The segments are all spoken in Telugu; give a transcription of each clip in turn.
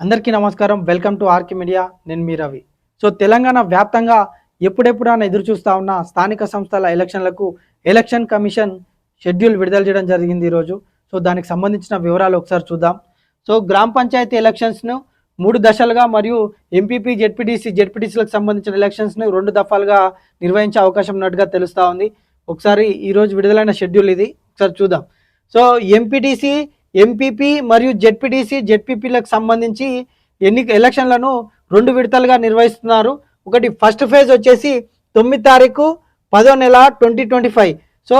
అందరికీ నమస్కారం. వెల్కమ్ టు ఆర్కి మీడియా. నేను మీ రవి. సో తెలంగాణ వ్యాప్తంగా ఎప్పుడెప్పుడైనా ఎదురు చూస్తూ ఉన్న స్థానిక సంస్థల ఎలక్షన్లకు ఎలక్షన్ కమిషన్ షెడ్యూల్ విడుదల చేయడం జరిగింది ఈరోజు. సో దానికి సంబంధించిన వివరాలు ఒకసారి చూద్దాం. సో గ్రామ పంచాయతీ ఎలక్షన్స్ను మూడు దశలుగా మరియు ఎంపీపీ జెడ్పీటీసీ జెడ్పీటీసీలకు సంబంధించిన ఎలక్షన్స్ను రెండు దఫాలుగా నిర్వహించే అవకాశం ఉన్నట్టుగా తెలుస్తూ ఉంది. ఒకసారి ఈరోజు విడుదలైన షెడ్యూల్ ఇది. ఒకసారి చూద్దాం. సో ఎంపీటీసీ ఎంపీపీ మరియు జెడ్పీటీసీ జెడ్పీపీలకు సంబంధించి ఎన్ని ఎలక్షన్లను రెండు విడతలుగా నిర్వహిస్తున్నారు. ఒకటి ఫస్ట్ ఫేజ్ వచ్చేసి తొమ్మిది తారీఖు పదో నెల ట్వంటీ ట్వంటీ ఫైవ్. సో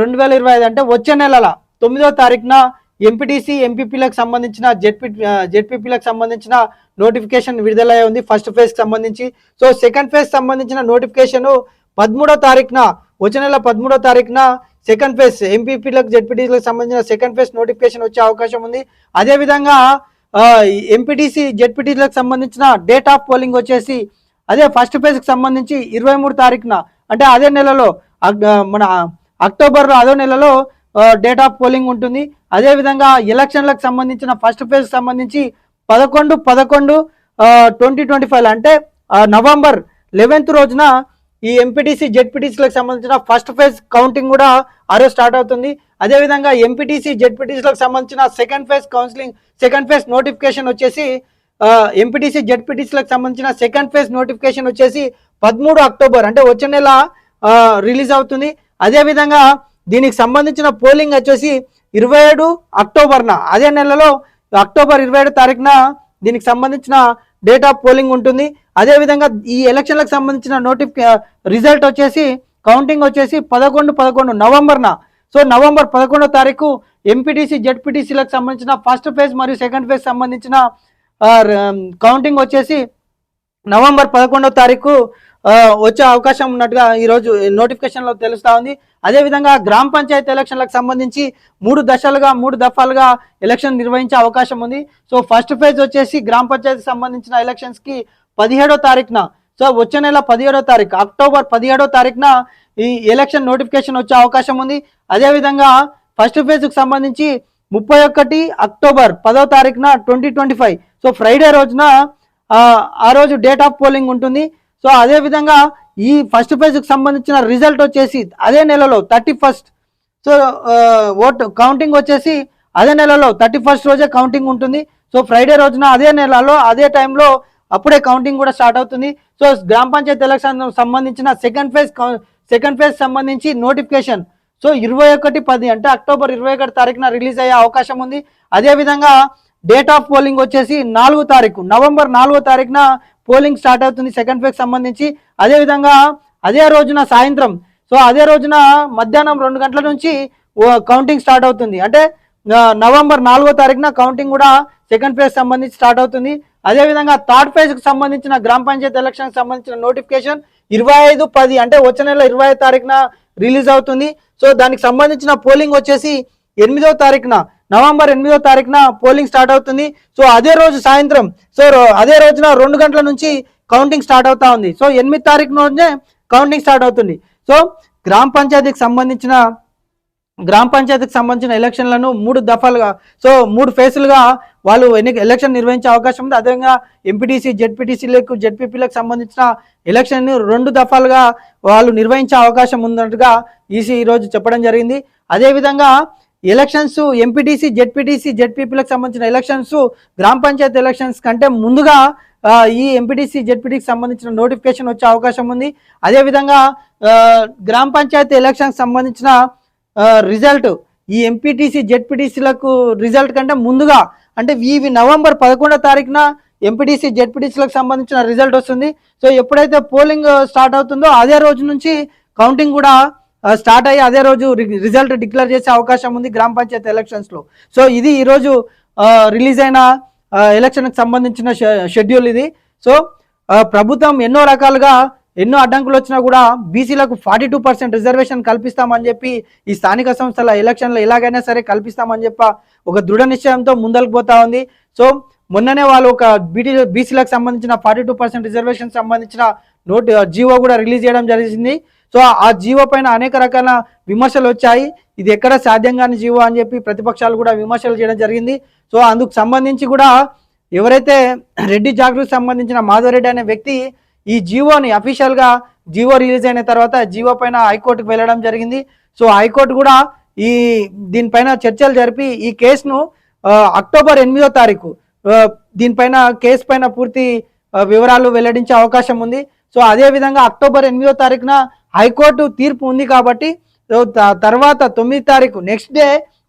రెండు వేల ఇరవై ఐదు అంటే వచ్చే నెలల తొమ్మిదో తారీఖున ఎంపీటీసీ ఎంపీపీలకు సంబంధించిన జెడ్పీ జెడ్పీపీలకు సంబంధించిన నోటిఫికేషన్ విడుదలై ఉంది ఫస్ట్ ఫేజ్కి సంబంధించి. సో సెకండ్ ఫేజ్ సంబంధించిన నోటిఫికేషన్ పదమూడో తారీఖున వచ్చే నెల పదమూడో తారీఖున సెకండ్ ఫేజ్ ఎంపీపీలకు జెడ్పీటీసీలకు సంబంధించిన సెకండ్ ఫేజ్ నోటిఫికేషన్ వచ్చే అవకాశం ఉంది. అదేవిధంగా ఎంపీటీసీ జెడ్పీటీసీలకు సంబంధించిన డేట్ ఆఫ్ పోలింగ్ వచ్చేసి అదే ఫస్ట్ ఫేజ్కి సంబంధించి ఇరవై మూడు తారీఖున అంటే అదే నెలలో మన అక్టోబర్ అదో నెలలో డేట్ ఆఫ్ పోలింగ్ ఉంటుంది. అదేవిధంగా ఎలక్షన్లకు సంబంధించిన ఫస్ట్ ఫేజ్కి సంబంధించి పదకొండు పదకొండు ట్వంటీ ట్వంటీ ఫైవ్ అంటే నవంబర్ లెవెన్త్ రోజున ఈ ఎంపీటీసీ జెడ్పీటీసీలకు సంబంధించిన ఫస్ట్ ఫేజ్ కౌంటింగ్ కూడా ఆ స్టార్ట్ అవుతుంది. అదేవిధంగా ఎంపీటీసీ జెడ్పీటీసీలకు సంబంధించిన second phase counselling second phase notification వచ్చేసి ఎంపీటీసీ జెడ్పీటీసీలకు సంబంధించిన సెకండ్ ఫేజ్ నోటిఫికేషన్ వచ్చేసి పదమూడు అక్టోబర్ అంటే వచ్చే నెల రిలీజ్ అవుతుంది. అదేవిధంగా దీనికి సంబంధించిన పోలింగ్ వచ్చేసి ఇరవై ఏడు అక్టోబర్న అదే నెలలో అక్టోబర్ ఇరవై ఏడు తారీఖున దీనికి సంబంధించిన డేట్ ఆఫ్ పోలింగ్ ఉంటుంది. అదేవిధంగా ఈ ఎలక్షన్లకు సంబంధించిన నోటిఫి రిజల్ట్ వచ్చేసి కౌంటింగ్ వచ్చేసి పదకొండు పదకొండు నవంబర్న. సో నవంబర్ పదకొండో తారీఖు ఎంపీటీసీ జెడ్పీటీసీలకు సంబంధించిన ఫస్ట్ ఫేజ్ మరియు సెకండ్ ఫేజ్ సంబంధించిన కౌంటింగ్ వచ్చేసి నవంబర్ పదకొండో తారీఖు వచ్చే అవకాశం ఉన్నట్టుగా ఈరోజు నోటిఫికేషన్లో తెలుస్తూ ఉంది. అదేవిధంగా గ్రామ పంచాయతీ ఎలక్షన్లకు సంబంధించి మూడు దశలుగా మూడు దఫాలుగా ఎలక్షన్ నిర్వహించే అవకాశం ఉంది. సో ఫస్ట్ ఫేజ్ వచ్చేసి గ్రామ పంచాయతీకి సంబంధించిన ఎలక్షన్స్కి పదిహేడో తారీఖున. సో వచ్చే నెల పదిహేడో తారీఖు అక్టోబర్ పదిహేడో తారీఖున ఈ ఎలక్షన్ నోటిఫికేషన్ వచ్చే అవకాశం ఉంది. అదేవిధంగా ఫస్ట్ ఫేజ్కి సంబంధించి ముప్పై ఒకటి అక్టోబర్ పదో తారీఖున twenty twenty five. So Friday రోజున ఆ రోజు డేట్ ఆఫ్ పోలింగ్ ఉంటుంది. సో అదే విధంగా ఈ ఫస్ట్ ఫేజ్కి సంబంధించిన రిజల్ట్ వచ్చేసి అదే నెలలో thirty first so vote counting వచ్చేసి అదే నెలలో థర్టీ ఫస్ట్ రోజే కౌంటింగ్ ఉంటుంది. సో ఫ్రైడే రోజున అదే నెలలో అదే టైంలో అప్పుడే కౌంటింగ్ కూడా స్టార్ట్ అవుతుంది. సో గ్రామ పంచాయతీ ఎలక్షన్ సంబంధించిన సెకండ్ ఫేజ్ సెకండ్ ఫేజ్ సంబంధించి నోటిఫికేషన్ సో ఇరవై ఒకటి పది అంటే అక్టోబర్ ఇరవై ఒకటి తారీఖున రిలీజ్ అయ్యే అవకాశం ఉంది. అదేవిధంగా డేట్ ఆఫ్ పోలింగ్ వచ్చేసి నాలుగో తారీఖు నవంబర్ నాలుగో తారీఖున పోలింగ్ స్టార్ట్ అవుతుంది సెకండ్ ఫేజ్ సంబంధించి. అదేవిధంగా అదే రోజున సాయంత్రం. సో అదే రోజున మధ్యాహ్నం రెండు గంటల నుంచి ఓ- కౌంటింగ్ స్టార్ట్ అవుతుంది. అంటే నవంబర్ నాలుగో తారీఖున కౌంటింగ్ కూడా సెకండ్ ఫేజ్ సంబంధించి స్టార్ట్ అవుతుంది. అదేవిధంగా థర్డ్ ఫేజ్కి సంబంధించిన గ్రామ పంచాయతీ ఎలక్షన్కి సంబంధించిన నోటిఫికేషన్ ఇరవై ఐదు పది అంటే వచ్చే నెల ఇరవై ఐదు తారీఖున రిలీజ్ అవుతుంది. సో దానికి సంబంధించిన పోలింగ్ వచ్చేసి ఎనిమిదో తారీఖున. నవంబర్ ఎనిమిదో తారీఖున పోలింగ్ స్టార్ట్ అవుతుంది. సో అదే రోజు సాయంత్రం సో రో- అదే రోజున రెండు గంటల నుంచి కౌంటింగ్ స్టార్ట్ అవుతా ఉంది. సో ఎనిమిది తారీఖు నుంచే కౌంటింగ్ స్టార్ట్ అవుతుంది. సో గ్రామ పంచాయతీకి సంబంధించిన గ్రామ పంచాయతీకి సంబంధించిన ఎలక్షన్లను మూడు దఫాలుగా సో మూడు ఫేసులుగా వాళ్ళు ఎన్ని ఎలక్షన్ నిర్వహించే అవకాశం ఉంది. అదేవిధంగా ఎంపీటీసీ జెడ్పీటీసీలకు జెడ్పీపీలకు సంబంధించిన ఎలక్షన్ రెండు దఫాలుగా వాళ్ళు నిర్వహించే అవకాశం ఉన్నట్టుగా ఈసీ ఈరోజు చెప్పడం జరిగింది. అదేవిధంగా ఎలక్షన్స్ ఎంపీటీసీ జెడ్పీటీసీ జెడ్పీపీలకు సంబంధించిన ఎలక్షన్స్ గ్రామ పంచాయతీ ఎలక్షన్స్ కంటే ముందుగా ఈ ఎంపీటీసీ జెడ్పీటీకి సంబంధించిన నోటిఫికేషన్ వచ్చే అవకాశం ఉంది. అదేవిధంగా గ్రామ పంచాయతీ ఎలక్షన్కి సంబంధించిన రిజల్ట్ ఈ ఎంపీటీసీ జెడ్పీటీసీలకు రిజల్ట్ కంటే ముందుగా అంటే ఇవి నవంబర్ పదకొండో తారీఖున ఎంపీటీసీ జెడ్పీటీసీలకు సంబంధించిన రిజల్ట్ వస్తుంది. సో ఎప్పుడైతే పోలింగ్ స్టార్ట్ అవుతుందో అదే రోజు నుంచి కౌంటింగ్ కూడా స్టార్ట్ అయ్యి అదే రోజు రిజల్ట్ డిక్లేర్ చేసే అవకాశం ఉంది గ్రామ పంచాయతీ ఎలక్షన్స్లో సో ఇది ఈరోజు రిలీజ్ అయిన ఎలక్షన్కి సంబంధించిన షెడ్యూల్ ఇది. సో ప్రభుత్వం ఎన్నో రకాలుగా ఎన్నో అడ్డంకులు వచ్చినా కూడా బీసీలకు ఫార్టీ టూ పర్సెంట్ రిజర్వేషన్ కల్పిస్తామని చెప్పి ఈ స్థానిక సంస్థల ఎలక్షన్లో ఎలాగైనా సరే కల్పిస్తామని చెప్ప ఒక దృఢ నిశ్చయంతో ముందరకు పోతా ఉంది. సో మొన్ననే వాళ్ళు ఒక బీటీ బీసీలకు సంబంధించిన ఫార్టీ టూ పర్సెంట్ రిజర్వేషన్ సంబంధించిన నోట్ జీవో కూడా రిలీజ్ చేయడం జరిగింది. సో ఆ జీవో పైన అనేక రకాల విమర్శలు వచ్చాయి. ఇది ఎక్కడ సాధ్యం కాని జీవో అని చెప్పి ప్రతిపక్షాలు కూడా విమర్శలు చేయడం జరిగింది. సో అందుకు సంబంధించి కూడా ఎవరైతే రెడ్డి జాగృతికి సంబంధించిన మాధవరెడ్డి అనే వ్యక్తి ఈ జీవోని అఫీషియల్గా జీవో రిలీజ్ అయిన తర్వాత జీవో పైన హైకోర్టుకు వెళ్ళడం జరిగింది. సో హైకోర్టు కూడా ఈ దీనిపైన చర్చలు జరిపి ఈ కేసును అక్టోబర్ ఎనిమిదో తారీఖు దీనిపైన కేసు పైన పూర్తి వివరాలు వెల్లడించే అవకాశం ఉంది. సో అదే విధంగా అక్టోబర్ ఎనిమిదో తారీఖున హైకోర్టు తీర్పు ఉంది కాబట్టి తర్వాత తొమ్మిది తారీఖు నెక్స్ట్ డే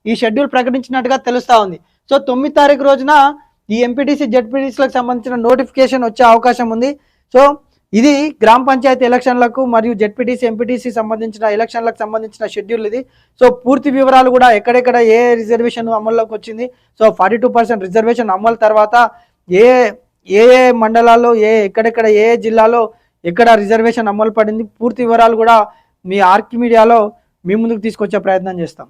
ఈ షెడ్యూల్ ప్రకటించినట్టుగా తెలుస్తా ఉంది. సో తొమ్మిది తారీఖు రోజున ఈ ఎంపీటీసీ జెడ్పీటీసీలకు సంబంధించిన నోటిఫికేషన్ వచ్చే అవకాశం ఉంది. సో ఇది గ్రామ పంచాయతీ ఎలక్షన్లకు మరియు జెడ్పీటీసీ ఎంపీటీసీ సంబంధించిన ఎలక్షన్లకు సంబంధించిన షెడ్యూల్ ఇది. సో పూర్తి వివరాలు కూడా ఎక్కడెక్కడ ఏ రిజర్వేషన్ అమల్లోకి వచ్చింది so forty two percent reservation అమలు తర్వాత ఏ ఏ మండలాల్లో ఏ ఎక్కడెక్కడ ఏ జిల్లాలో ఎక్కడ రిజర్వేషన్ అమలు పడింది? పూర్తి వివరాలు కూడా మీ ఆర్కి మీడియాలో మీ ముందుకు తీసుకొచ్చే ప్రయత్నం చేస్తాం.